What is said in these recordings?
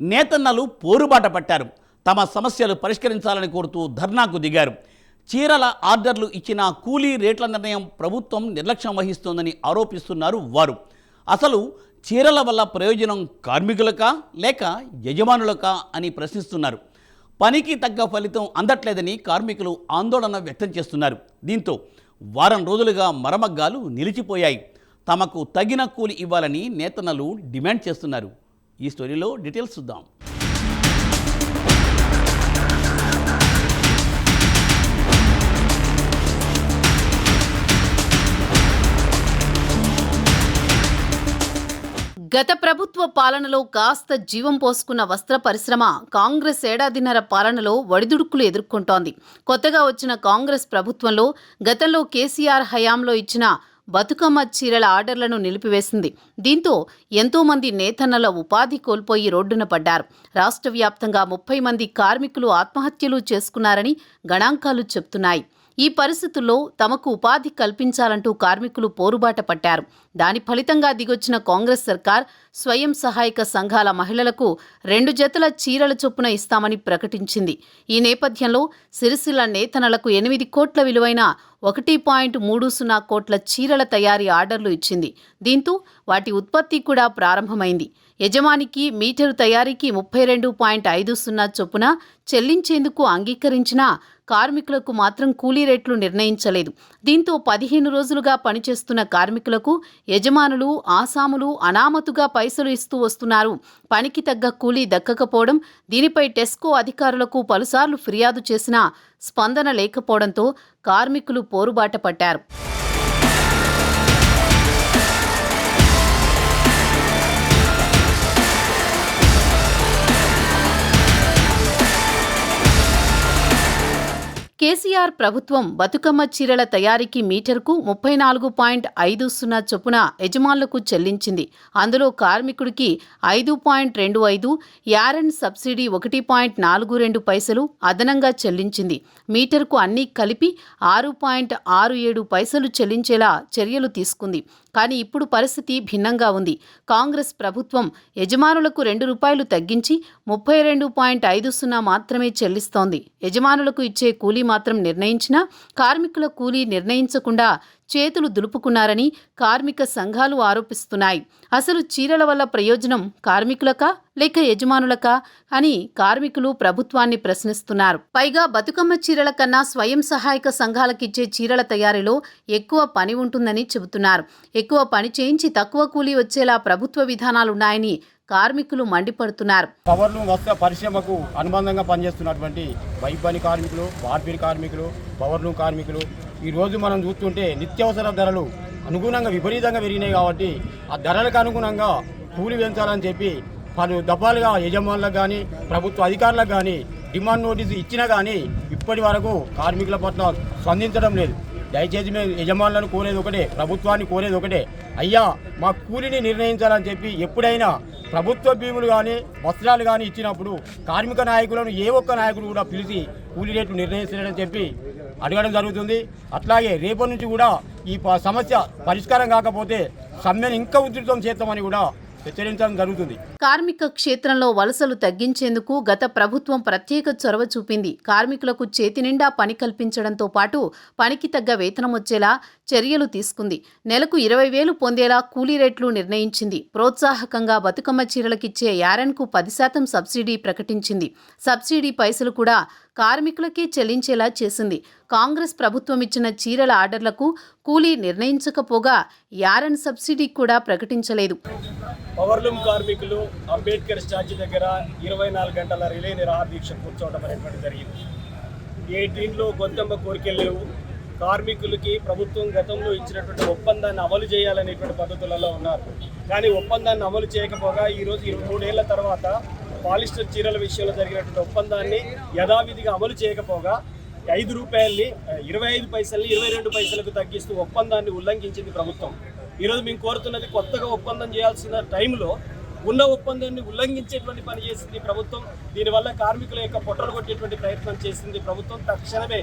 నేతన్నలు పోరుబాట పట్టారు. తమ సమస్యలు పరిష్కరించాలని కోరుతూ ధర్నాకు దిగారు. చీరల ఆర్డర్లు ఇచ్చిన కూలీ రేట్ల నిర్ణయం ప్రభుత్వం నిర్లక్ష్యం వహిస్తోందని ఆరోపిస్తున్నారు వారు. అసలు చీరల వల్ల ప్రయోజనం కార్మికులకా లేక యజమానులకా అని ప్రశ్నిస్తున్నారు. పనికి తగ్గ ఫలితం అందట్లేదని కార్మికులు ఆందోళన వ్యక్తం చేస్తున్నారు. దీంతో వారం రోజులుగా మరమగ్గాలు నిలిచిపోయాయి. తమకు తగిన కూలి ఇవ్వాలని నేతన్నలు డిమాండ్ చేస్తున్నారు. ఈ స్టోరీలో డీటెయిల్స్ చూద్దాం. గత ప్రభుత్వ పాలనలో కాస్త జీవం పోసుకున్న వస్త్ర పరిశ్రమ కాంగ్రెస్ ఏడాదిన్నర పాలనలో వడిదుడుకులు ఎదుర్కొంటోంది. కొత్తగా వచ్చిన కాంగ్రెస్ ప్రభుత్వంలో గతంలో కేసీఆర్ హయాంలో ఇచ్చిన బతుకమ్మ చీరల ఆర్డర్లను నిలిపివేసింది. దీంతో ఎంతోమంది నేతన్నల ఉపాధి కోల్పోయి రోడ్డున పడ్డారు. రాష్ట్ర వ్యాప్తంగా ముప్పై మంది కార్మికులు ఆత్మహత్యలు చేసుకున్నారని గణాంకాలు చెప్తున్నాయి. ఈ పరిస్థితుల్లో తమకు ఉపాధి కల్పించాలంటూ కార్మికులు పోరుబాట పట్టారు. దాని ఫలితంగా దిగొచ్చిన కాంగ్రెస్ సర్కార్ స్వయం సహాయక సంఘాల మహిళలకు రెండు జతల చీరల చొప్పున ఇస్తామని ప్రకటించింది. ఈ నేపథ్యంలో సిరిసిల్ల నేతనలకు ఎనిమిది కోట్ల విలువైన ఒకటి పాయింట్ మూడు సున్నా కోట్ల చీరల తయారీ ఆర్డర్లు ఇచ్చింది. దీంతో వాటి ఉత్పత్తి కూడా ప్రారంభమైంది. యజమానికి మీటరు తయారీకి ముప్పై రెండు పాయింట్ ఐదు సున్నా చొప్పున చెల్లించేందుకు అంగీకరించినా కార్మికులకు మాత్రం కూలీ రేట్లు నిర్ణయించలేదు. దీంతో పదిహేను రోజులుగా పనిచేస్తున్న కార్మికులకు యజమానులు ఆసాములు అనామతుగా పైసలు ఇస్తూ వస్తున్నారు. పనికి తగ్గ కూలీ దక్కకపోవడం దీనిపై టెస్కో అధికారులకు పలుసార్లు ఫిర్యాదు చేసినా స్పందన లేకపోవడంతో కార్మికులు పోరుబాట పట్టారు కేసీఆర్ ప్రభుత్వం బతుకమ్మ చీరల తయారీకి మీటర్కు ముప్పై నాలుగు పాయింట్ ఐదు సున్నా చొప్పున యజమానులకు చెల్లించింది. అందులో కార్మికుడికి ఐదు పాయింట్ రెండు ఐదు యారన్ సబ్సిడీ ఒకటి పాయింట్ నాలుగు రెండు పైసలు అదనంగా చెల్లించింది. మీటర్కు అన్నీ కలిపి ఆరు పాయింట్ ఆరు ఏడు పైసలు చెల్లించేలా చర్యలు తీసుకుంది. కానీ ఇప్పుడు పరిస్థితి భిన్నంగా ఉంది. కాంగ్రెస్ ప్రభుత్వం యజమానులకు రెండు రూపాయలు తగ్గించి ముప్పై రెండు పాయింట్ ఐదు సున్నా మాత్రమే చెల్లిస్తోంది. యజమానులకు ఇచ్చే కూలీ మాత్రం నిర్ణయించినా కార్మికుల కూలీ నిర్ణయించకుండా చేతులు దులుపుకున్నారని కార్మిక సంఘాలు ఆరోపిస్తున్నాయి. అసలు చీరల వల్ల ప్రయోజనం కార్మికులకా లేక యజమానులకా అని కార్మికులు ప్రభుత్వాన్ని ప్రశ్నిస్తున్నారు. పైగా బతుకమ్మ చీరల కన్నా స్వయం సహాయక సంఘాలకిచ్చే చీరల తయారీలో ఎక్కువ పని ఉంటుందని చెబుతున్నారు. ఎక్కువ పని చేయించి తక్కువ కూలీ వచ్చేలా ప్రభుత్వ విధానాలున్నాయని కార్మికులు మండిపడుతున్నారు. పవర్లు వస్త్ర పరిశ్రమకు అనుబంధంగా పనిచేస్తున్నటువంటి వైపని కార్మికులు వార్పిడి కార్మికులు పవర్లు కార్మికులు ఈ రోజు మనం చూస్తుంటే నిత్యావసర ధరలు అనుగుణంగా విపరీతంగా పెరిగినాయి కాబట్టి ఆ ధరలకు అనుగుణంగా కూలి పెంచాలని చెప్పి పలు దఫాలుగా యజమానులకు కానీ ప్రభుత్వ అధికారులకు కానీ డిమాండ్ నోటీసు ఇచ్చినా కానీ ఇప్పటి వరకు కార్మికుల పట్ల స్పందించడం లేదు. దయచేసి మేము యజమానులను కోరేది ఒకటే ప్రభుత్వాన్ని కోరేది ఒకటే. అయ్యా మా కూలిని నిర్ణయించాలని చెప్పి ఎప్పుడైనా ప్రభుత్వ భీములు కానీ వస్త్రాలు కానీ ఇచ్చినప్పుడు కార్మిక నాయకులను ఏ ఒక్క నాయకుడు కూడా పిలిచి కూలీ రేట్లు నిర్ణయిస్తారని చెప్పి అడగడం జరుగుతుంది. అట్లాగే రేపటి నుంచి కూడా ఈ ప- సమస్య పరిష్కారం కాకపోతే సమ్మెను ఇంకా ఉధృతం చేస్తామని కూడా హెచ్చరించడం జరుగుతుంది. కార్మిక క్షేత్రంలో వలసలు తగ్గించేందుకు గత ప్రభుత్వం ప్రత్యేక చొరవ చూపింది. కార్మికులకు చేతి నిండా పని కల్పించడంతో పాటు పనికి తగ్గ వేతనం వచ్చేలా చర్యలు తీసుకుంది. నెలకు ఇరవై వేలు పొందేలా కూలీ రేట్లు నిర్ణయించింది. ప్రోత్సాహకంగా బతుకమ్మ చీరలకిచ్చే యారన్కు పది శాతం సబ్సిడీ ప్రకటించింది. సబ్సిడీ పైసలు కూడా కార్మికులకే చెల్లించేలా చేసింది. కాంగ్రెస్ ప్రభుత్వం ఇచ్చిన చీరల ఆర్డర్లకు కూలీ నిర్ణయించకపోగా యారన్ సబ్సిడీ కూడా ప్రకటించలేదు. పవర్లూమ్ కార్మికులు అంబేద్కర్ స్టాచ్యూ దగ్గర ఇరవై నాలుగు గంటల రిలే నిరాహార దీక్ష కూర్చోవడం అనేటువంటి జరిగింది. ఏ దీంట్లో గొంతెమ్మ కోరికలు లేవు. కార్మికులకి ప్రభుత్వం గతంలో ఇచ్చినటువంటి ఒప్పందాన్ని అమలు చేయాలనేటువంటి పద్ధతులలో ఉన్నారు. కానీ ఒప్పందాన్ని అమలు చేయకపోగా ఈరోజు ఇరవై మూడేళ్ళ తర్వాత పాలిస్టర్ చీరల విషయంలో జరిగినటువంటి ఒప్పందాన్ని యథావిధిగా అమలు చేయకపోగా ఐదు రూపాయల్ని ఇరవై ఐదు పైసల్ని ఇరవై రెండు పైసలకు తగ్గిస్తూ ఒప్పందాన్ని ఉల్లంఘించింది ప్రభుత్వం. ఈరోజు మేము కోరుతున్నది కొత్తగా ఒప్పందం చేయాల్సిన టైంలో ఉన్న ఒప్పందాన్ని ఉల్లంఘించేటువంటి పని చేసింది ప్రభుత్వం. దీనివల్ల కార్మికుల యొక్క పొట్టలు కొట్టేటువంటి ప్రయత్నం చేసింది ప్రభుత్వం. తక్షణమే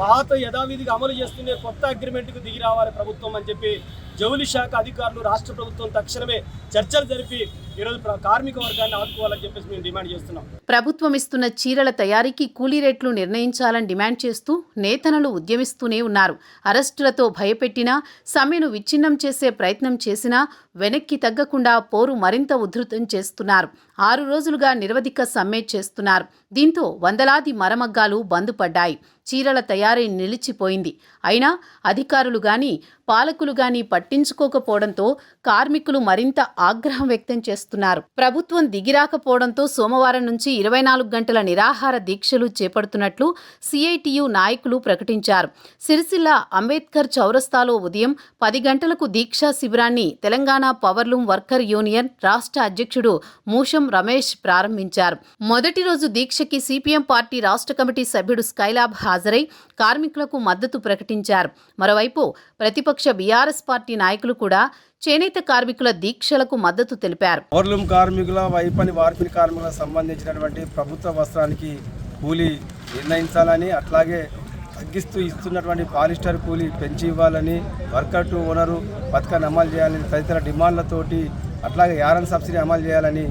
పాత యథావిధిగా అమలు చేస్తున్న కొత్త అగ్రిమెంట్కు దిగి రావాలి ప్రభుత్వం అని చెప్పి జౌలి శాఖ అధికారులు రాష్ట్ర ప్రభుత్వం తక్షణమే చర్చలు జరిపి ఈరోజు కార్మిక వర్గాన్ని ఆదుకోవాలని చెప్పేసి మేము డిమాండ్ చేస్తున్నాం. ప్రభుత్వం ఇస్తున్న చీరల తయారీకి కూలీ రేట్లు నిర్ణయించాలని డిమాండ్ చేస్తూ నేతనలు ఉద్యమిస్తూనే ఉన్నారు. అరెస్టులతో భయపెట్టినా సమ్మెను విచ్ఛిన్నం చేసే ప్రయత్నం చేసినా వెనక్కి తగ్గకుండా పోరు మరింత ఉధృతం చేస్తున్నారు. ఆరు రోజులుగా నిరవధిక సమ్మె చేస్తున్నారు. దీంతో వందలాది మరమగ్గాలు బంద్ పడ్డాయి. చీరల తయారీ నిలిచిపోయింది. అయినా అధికారులు గాని పాలకులు గాని పట్టించుకోకపోవడంతో కార్మికులు మరింత ఆగ్రహం వ్యక్తం చేస్తున్నారు. ప్రభుత్వం దిగిరాకపోవడంతో సోమవారం నుంచి ఇరవై నాలుగు గంటల నిరాహార దీక్షలు చేపడుతున్నట్లు సిఐటియు నాయకులు ప్రకటించారు. సిరిసిల్ల అంబేద్కర్ చౌరస్తాలో ఉదయం పది గంటలకు దీక్షా శిబిరాన్ని తెలంగాణ పవర్లూమ్ వర్కర్ యూనియన్ రాష్ట్ర అధ్యక్షుడు మూషం రమేష్ ప్రారంభించారు. మొదటి రోజు దీక్షకి సిపిఎం పార్టీ రాష్ట్ర కమిటీ సభ్యుడు స్కైలాబ్ హాజరై కార్మికులకు మద్దతు ప్రకటించారు. మరోవైపు ప్రతిపక్ష బీఆర్ఎస్ పార్టీ నాయకులు కూడా చేనేత కార్మికుల దీక్షలకు మద్దతు తెలిపారు. పవర్లూమ్ కార్మికుల వైపని వార్పిడి కార్మికులకు సంబంధించినటువంటి ప్రభుత్వ వస్త్రానికి కూలీ నిర్ణయించాలని అట్లాగే తగ్గిస్తూ ఇస్తున్నటువంటి పాలిస్టర్ కూలీ పెంచి ఇవ్వాలని వర్కర్ టు ఓనరు పథకాన్ని అమలు చేయాలని తదితర డిమాండ్లతోటి అట్లాగే యారన్ సబ్సిడీ అమలు చేయాలని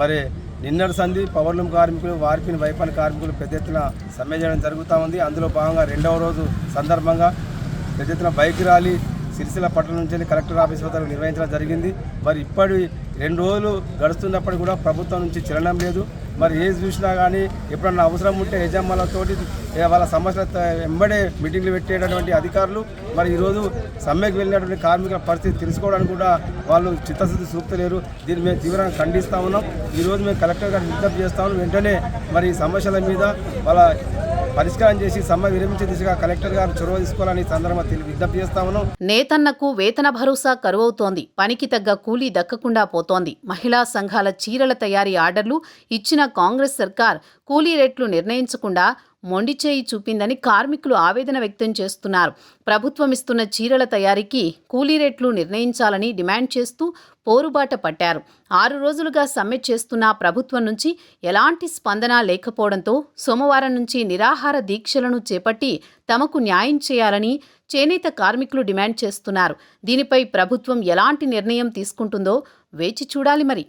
మరి నిన్నటి సంధి పవర్లూమ్ కార్మికులు వార్పిని వైపని కార్మికులు పెద్ద ఎత్తున సమ్మె చేయడం జరుగుతూ ఉంది. అందులో భాగంగా రెండవ రోజు సందర్భంగా పెద్ద ఎత్తున బైక్ ర్యాలీ సిరిసిల్ల పట్టణం నుంచి వెళ్ళి కలెక్టర్ ఆఫీస్ వద్ద నిర్వహించడం జరిగింది. మరి ఇప్పటి రెండు రోజులు గడుస్తున్నప్పటికీ కూడా ప్రభుత్వం నుంచి చలనం లేదు. మరి ఏది చూసినా కానీ ఎప్పుడన్నా అవసరం ఉంటే యజమానులతోటి వాళ్ళ సమస్యల వెంబడే మీటింగ్లు పెట్టేటటువంటి అధికారులు మరి ఈరోజు సమ్మెకు వెళ్ళినటువంటి కార్మికుల పరిస్థితి తెలుసుకోవడానికి కూడా వాళ్ళు చిత్తశుద్ధి చూపుతలేరు. దీన్ని మేము తీవ్రంగా ఖండిస్తా ఉన్నాం. ఈరోజు మేము కలెక్టర్ గారికి విజ్ఞప్తి చేస్తాము వెంటనే మరి ఈ సమస్యల మీద వాళ్ళ పరిష్కారం చేసి సమ్మె విరమించే దిశగా కలెక్టర్ గారు చొరవ తీసుకోవాలని సందర్భంగా విజ్ఞప్తి చేస్తామను నేతన్నకు వేతన భరోసా కరువవుతోంది. పనికి తగ్గ కూలీ దక్కకుండా పోతోంది. మహిళా సంఘాల చీరల తయారీ ఆర్డర్లు ఇచ్చిన కాంగ్రెస్ సర్కార్ కూలీ రేట్లు నిర్ణయించకుండా మొండిచేయి చూపిందని కార్మికులు ఆవేదన వ్యక్తం చేస్తున్నారు. ప్రభుత్వం ఇస్తున్న చీరల తయారీకి కూలీ రేట్లు నిర్ణయించాలని డిమాండ్ చేస్తూ పోరుబాట పట్టారు. ఆరు రోజులుగా సమ్మె చేస్తున్న ప్రభుత్వం నుంచి ఎలాంటి స్పందన లేకపోవడంతో సోమవారం నుంచి నిరాహార దీక్షలను చేపట్టి తమకు న్యాయం చేయాలని చేనేత కార్మికులు డిమాండ్ చేస్తున్నారు. దీనిపై ప్రభుత్వం ఎలాంటి నిర్ణయం తీసుకుంటుందో వేచి చూడాలి మరి.